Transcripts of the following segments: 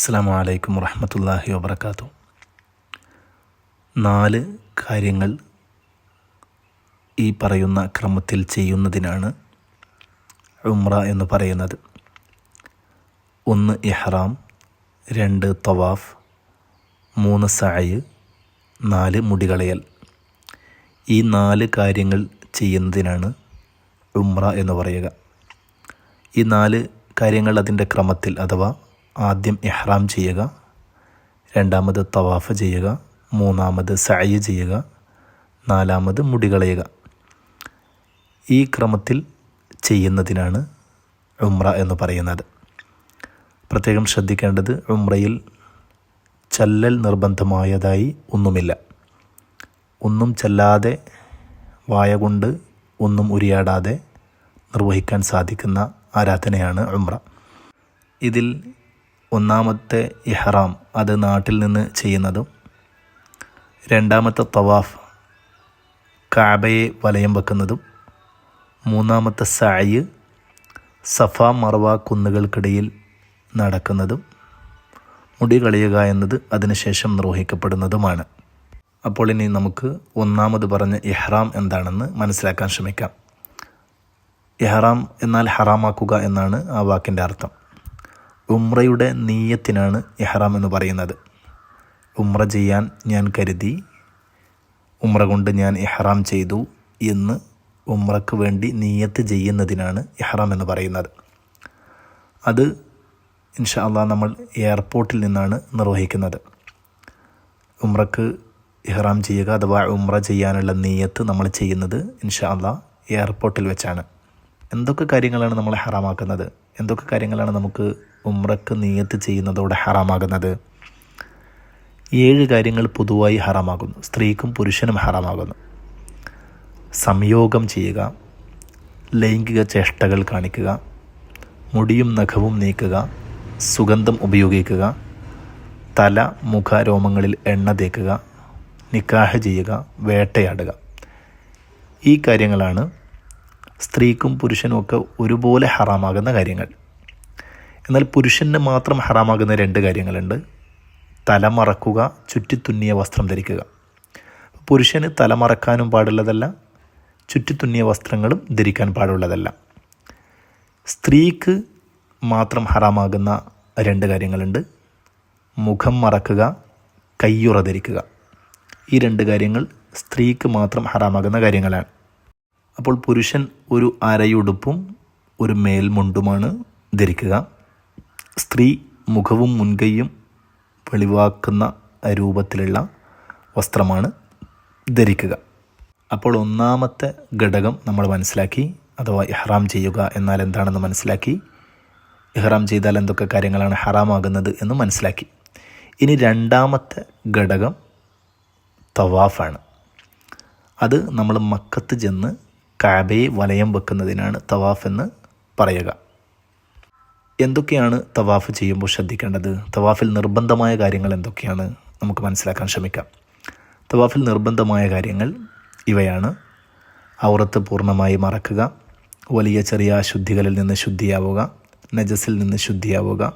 അസ്സാം വലൈക്കും വറഹമത്തല്ലാഹി വാബർക്കാത്തു നാല് കാര്യങ്ങൾ ഈ പറയുന്ന ക്രമത്തിൽ ചെയ്യുന്നതിനാണ് ഉമ്ര എന്ന് പറയുന്നത്. ഒന്ന് ഇഹ്റാം രണ്ട് തവാഫ് മൂന്ന് സായ് നാല് മുടികളയൽ. ഈ നാല് കാര്യങ്ങൾ ചെയ്യുന്നതിനാണ് ഉമ്ര എന്ന് പറയുക. ഈ നാല് കാര്യങ്ങൾ അതിന്റെ ക്രമത്തിൽ അഥവാ ആദ്യം ഇഹ്റാം ചെയ്യുക രണ്ടാമത് തവാഫ് ചെയ്യുക മൂന്നാമത് സഅയ് ചെയ്യുക നാലാമത് മുടി കളയുക. ഈ ക്രമത്തിൽ ചെയ്യുന്നതിനാണ് ഉമ്ര എന്ന് പറയുന്നത്. പ്രത്യേകം ശ്രദ്ധിക്കേണ്ടത് ഉമ്രയിൽ ചല്ലൽ നിർബന്ധമായതായി ഒന്നുമില്ല. ഒന്നും ചെല്ലാതെ വായ കൊണ്ട് ഒന്നും ഉരിയാടാതെ നിർവഹിക്കാൻ സാധിക്കുന്ന ആരാധനയാണ് ഉമ്ര ഇതിൽ ഒന്നാമത്തെ ഇഹ്റാം അത് നാട്ടിൽ നിന്ന് ചെയ്യുന്നതും രണ്ടാമത്തെ തവാഫ് കാബയെ വലയം വെക്കുന്നതും മൂന്നാമത്തെ സായ് സഫ മറവ കുന്നുകൾക്കിടയിൽ നടക്കുന്നതും മുടി കളയുക എന്നത് അതിനുശേഷം നിർവഹിക്കപ്പെടുന്നതുമാണ്. അപ്പോൾ ഇനി നമുക്ക് ഒന്നാമത് പറഞ്ഞ ഇഹ്റാം എന്താണെന്ന് മനസ്സിലാക്കാൻ ശ്രമിക്കാം. ഇഹ്റാം എന്നാൽ ഹറാമാക്കുക എന്നാണ് ആ വാക്കിന്റെ അർത്ഥം. ഉമ്രയുടെ നീയത്തിനാണ് ഇഹ്റാം എന്ന് പറയുന്നത്. ഉമ്ര ചെയ്യാൻ ഞാൻ കരുതി ഉമ്ര കൊണ്ട് ഞാൻ ഇഹ്റാം ചെയ്തു എന്ന് ഉമ്രക്ക് വേണ്ടി നീയത്ത് ചെയ്യുന്നതിനാണ് ഇഹ്റാം എന്ന് പറയുന്നത്. അത് ഇൻഷാ നമ്മൾ എയർപോർട്ടിൽ നിന്നാണ് നിർവഹിക്കുന്നത്. ഉമ്രക്ക് ഇഹ്റാം ചെയ്യുക അഥവാ ഉമ്ര ചെയ്യാനുള്ള നീയത്ത് നമ്മൾ ചെയ്യുന്നത് ഇൻഷാ എയർപോർട്ടിൽ വെച്ചാണ്. എന്തൊക്കെ കാര്യങ്ങളാണ് നമ്മളെ ഹറാമാക്കുന്നത്? എന്തൊക്കെ കാര്യങ്ങളാണ് നമുക്ക് ഉമ്രക്ക് നീയത്ത് ചെയ്യുന്നതോടെ ഹറാമാകുന്നത്? ഏഴ് കാര്യങ്ങൾ പൊതുവായി ഹറാമാകുന്നു. സ്ത്രീക്കും പുരുഷനും ഹറാമാകുന്നു. സംയോഗം ചെയ്യുക. ലൈംഗിക ചേഷ്ടകൾ കാണിക്കുക. മുടിയും നഖവും നീക്കുക. സുഗന്ധം ഉപയോഗിക്കുക. തല മുഖ രോമങ്ങളിൽ എണ്ണ തേക്കുക. നിക്കാഹ് ചെയ്യുക. വേട്ടയാടുക. ഈ കാര്യങ്ങളാണ് സ്ത്രീക്കും പുരുഷനും ഒക്കെ ഒരുപോലെ ഹറാമാകുന്ന കാര്യങ്ങൾ. എന്നാൽ പുരുഷന് മാത്രം ഹറാമാകുന്ന രണ്ട് കാര്യങ്ങളുണ്ട്. തലമറക്കുക ചുറ്റിത്തുന്നിയ വസ്ത്രം ധരിക്കുക. പുരുഷന് തലമറക്കാനും പാടുള്ളതല്ല ചുറ്റിത്തുന്നിയ വസ്ത്രങ്ങളും ധരിക്കാൻ പാടുള്ളതല്ല. സ്ത്രീക്ക് മാത്രം ഹറാമാകുന്ന രണ്ട് കാര്യങ്ങളുണ്ട്. മുഖം മറക്കുക കയ്യുറ ധരിക്കുക. ഈ രണ്ട് കാര്യങ്ങൾ സ്ത്രീക്ക് മാത്രം ഹറാമാകുന്ന കാര്യങ്ങളാണ്. അപ്പോൾ പുരുഷൻ ഒരു അരയുടുപ്പും ഒരു മേൽമുണ്ടുമാണ് ധരിക്കുക. സ്ത്രീ മുഖവും മുൻകൈയും വെളിവാക്കുന്ന രൂപത്തിലുള്ള വസ്ത്രമാണ് ധരിക്കുക. അപ്പോൾ ഒന്നാമത്തെ ഘടകം നമ്മൾ മനസ്സിലാക്കി അഥവാ ഇഹ്റാം ചെയ്യുക എന്നാൽ എന്താണെന്ന് മനസ്സിലാക്കി. ഇഹ്റാം ചെയ്താൽ എന്തൊക്കെ കാര്യങ്ങളാണ് ഹറാമാകുന്നത് എന്ന് മനസ്സിലാക്കി. ഇനി രണ്ടാമത്തെ ഘടകം തവാഫാണ്. അത് നമ്മൾ മക്കത്ത് ചെന്ന് കാബയെ വലയം വെക്കുന്നതിനാണ് തവാഫ് എന്ന് പറയുക. എന്തൊക്കെയാണ് തവാഫ് ചെയ്യുമ്പോൾ ശ്രദ്ധിക്കേണ്ടത്? തവാഫിൽ നിർബന്ധമായ കാര്യങ്ങൾ എന്തൊക്കെയാണ്? നമുക്ക് മനസ്സിലാക്കാൻ ശ്രമിക്കാം. തവാഫിൽ നിർബന്ധമായ കാര്യങ്ങൾ ഇവയാണ്. ഔറത്ത് പൂർണമായി മറക്കുക വലിയ ചെറിയ അശുദ്ധികളിൽ നിന്ന് ശുദ്ധിയാവുക നജസിൽ നിന്ന് ശുദ്ധിയാവുക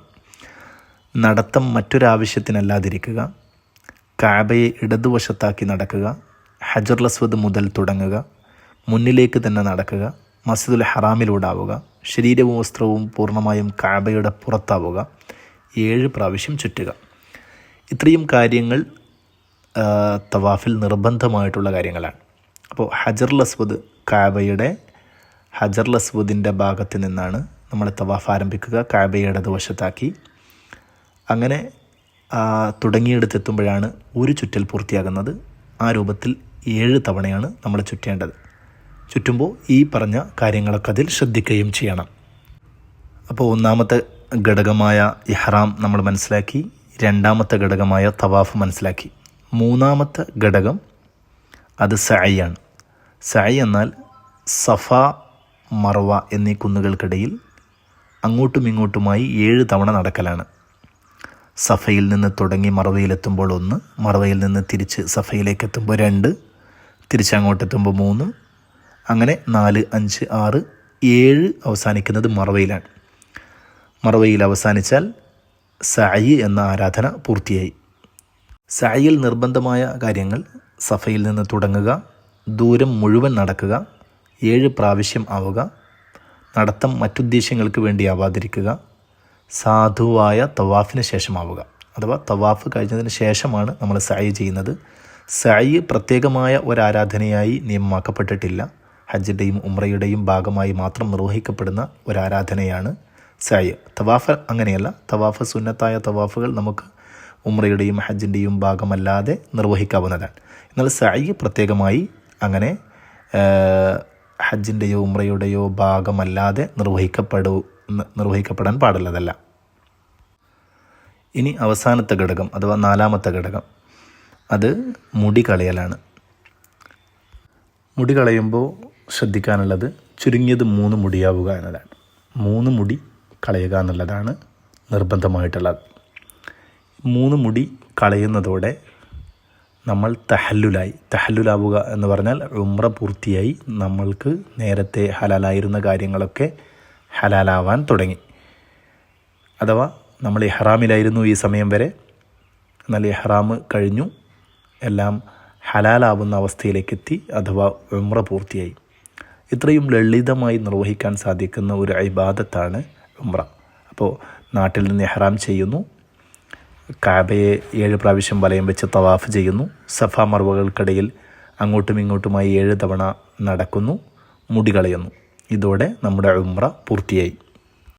നടത്തം മറ്റൊരാവശ്യത്തിനല്ലാതിരിക്കുക കാബയെ ഇടതുവശത്താക്കി നടക്കുക ഹജർ അസ്വദ് മുതൽ തുടങ്ങുക മുന്നിലേക്ക് തന്നെ നടക്കുക മസ്ജിദുൽ ഹറാമിലൂടാവുക ശരീരവും വസ്ത്രവും പൂർണമായും കാബയുടെ പുറത്താവുക ഏഴ് പ്രാവശ്യം ചുറ്റുക. ഇത്രയും കാര്യങ്ങൾ തവാഫിൽ നിർബന്ധമായിട്ടുള്ള കാര്യങ്ങളാണ്. അപ്പോൾ ഹജർ ലസ്വദ് കാബയുടെ ഹജർ ലസ്വദിന്റെ ഭാഗത്ത് നിന്നാണ് നമ്മൾ തവാഫ് ആരംഭിക്കുക കാബയുടെ ഇടതുവശത്താക്കി. അങ്ങനെ തുടങ്ങിയെടുത്തെത്തുമ്പോഴാണ് ഒരു ചുറ്റൽ പൂർത്തിയാകുന്നത്. ആ രൂപത്തിൽ ഏഴ് തവണയാണ് നമ്മൾ ചുറ്റേണ്ടത്. ചുറ്റുമ്പോൾ ഈ പറഞ്ഞ കാര്യങ്ങളൊക്കെ അതിൽ ശ്രദ്ധിക്കുകയും ചെയ്യണം. അപ്പോൾ ഒന്നാമത്തെ ഘടകമായ ഇഹ്റാം നമ്മൾ മനസ്സിലാക്കി രണ്ടാമത്തെ ഘടകമായ തവാഫ് മനസ്സിലാക്കി. മൂന്നാമത്തെ ഘടകം അത് സഅയാണ് സഅയ് എന്നാൽ സഫ മറവ എന്നീ കുന്നുകൾക്കിടയിൽ അങ്ങോട്ടും ഇങ്ങോട്ടുമായി ഏഴ് തവണ നടക്കലാണ്. സഫയിൽ നിന്ന് തുടങ്ങി മറവയിലെത്തുമ്പോൾ ഒന്ന് മറവയിൽ നിന്ന് തിരിച്ച് സഫയിലേക്ക് എത്തുമ്പോൾ രണ്ട് തിരിച്ചങ്ങോട്ടെത്തുമ്പോൾ മൂന്ന് അങ്ങനെ നാല് അഞ്ച് ആറ് ഏഴ് അവസാനിക്കുന്നത് മറവയിലാണ്. മറവയിൽ അവസാനിച്ചാൽ സായി എന്ന ആരാധന പൂർത്തിയായി. സായിൽ നിർബന്ധമായ കാര്യങ്ങൾ സഫയിൽ നിന്ന് തുടങ്ങുക ദൂരം മുഴുവൻ നടക്കുക ഏഴ് പ്രാവശ്യം ആവുക നടത്തം മറ്റുദ്ദേശങ്ങൾക്ക് വേണ്ടി ആവാതിരിക്കുക സാധുവായ തവാഫിന് ശേഷമാവുക. അഥവാ തവാഫ് കഴിഞ്ഞതിന് ശേഷമാണ് നമ്മൾ സായി ചെയ്യുന്നത്. സായി പ്രത്യേകമായ ഒരു ആരാധനയായി നിയമമാക്കപ്പെട്ടിട്ടില്ല ഹജ്ജിന്റെയും ഉമ്രയുടെയും ഭാഗമായി മാത്രം നിർവഹിക്കപ്പെടുന്ന ഒരു ആരാധനയാണ് സായ്. തവാഫ് അങ്ങനെയല്ല തവാഫ് സുന്നത്തായ തവാഫുകൾ നമുക്ക് ഉമ്രയുടെയും ഹജ്ജിന്റെയും ഭാഗമല്ലാതെ നിർവഹിക്കാവുന്നതാണ്. എന്നാൽ സായി പ്രത്യേകമായി അങ്ങനെ ഹജ്ജിന്റെയോ ഉമ്രയുടെയോ ഭാഗമല്ലാതെ നിർവഹിക്കപ്പെടൂ നിർവഹിക്കപ്പെടാൻ പാടുള്ളതല്ല. ഇനി അവസാനത്തെ ഘടകം അഥവാ നാലാമത്തെ ഘടകം. അത് മുടി കളയലാണ്. മുടി കളയുമ്പോൾ ശ്രദ്ധിക്കാനുള്ളത് ചുരുങ്ങിയത് മൂന്ന് മുടിയാവുക എന്നതാണ്. മൂന്ന് മുടി കളയുക എന്നുള്ളതാണ് നിർബന്ധമായിട്ടുള്ളത്. മൂന്ന് മുടി കളയുന്നതോടെ നമ്മൾ തഹല്ലുലായി തഹല്ലുലാവുക എന്ന് പറഞ്ഞാൽ ഉമ്ര പൂർത്തിയായി നമ്മൾക്ക് നേരത്തെ ഹലാലായിരുന്ന കാര്യങ്ങളൊക്കെ ഹലാലാവാൻ തുടങ്ങി. അഥവാ നമ്മൾ ഇഹ്റാമിലായിരുന്നു ഈ സമയം വരെ എന്നാൽ ഇഹ്റാം കഴിഞ്ഞു എല്ലാം ഹലാലാവുന്ന അവസ്ഥയിലേക്കെത്തി അഥവാ ഉമ്ര പൂർത്തിയായി. ഇത്രയും ലളിതമായി നിർവഹിക്കാൻ സാധിക്കുന്ന ഒരു ഇബാദത്താണ് ഉംറ. അപ്പോൾ നാട്ടിൽ നിന്ന് എഹ്റാം ചെയ്യുന്നു. കാബയെ ഏഴ് പ്രാവശ്യം വലയം വെച്ച് തവാഫ് ചെയ്യുന്നു. സഫ മർവകൾക്കിടയിൽ അങ്ങോട്ടും ഇങ്ങോട്ടുമായി ഏഴ് തവണ നടക്കുന്നു. മുടി കളയുന്നു. ഇതോടെ നമ്മുടെ ഉംറ പൂർത്തിയായി.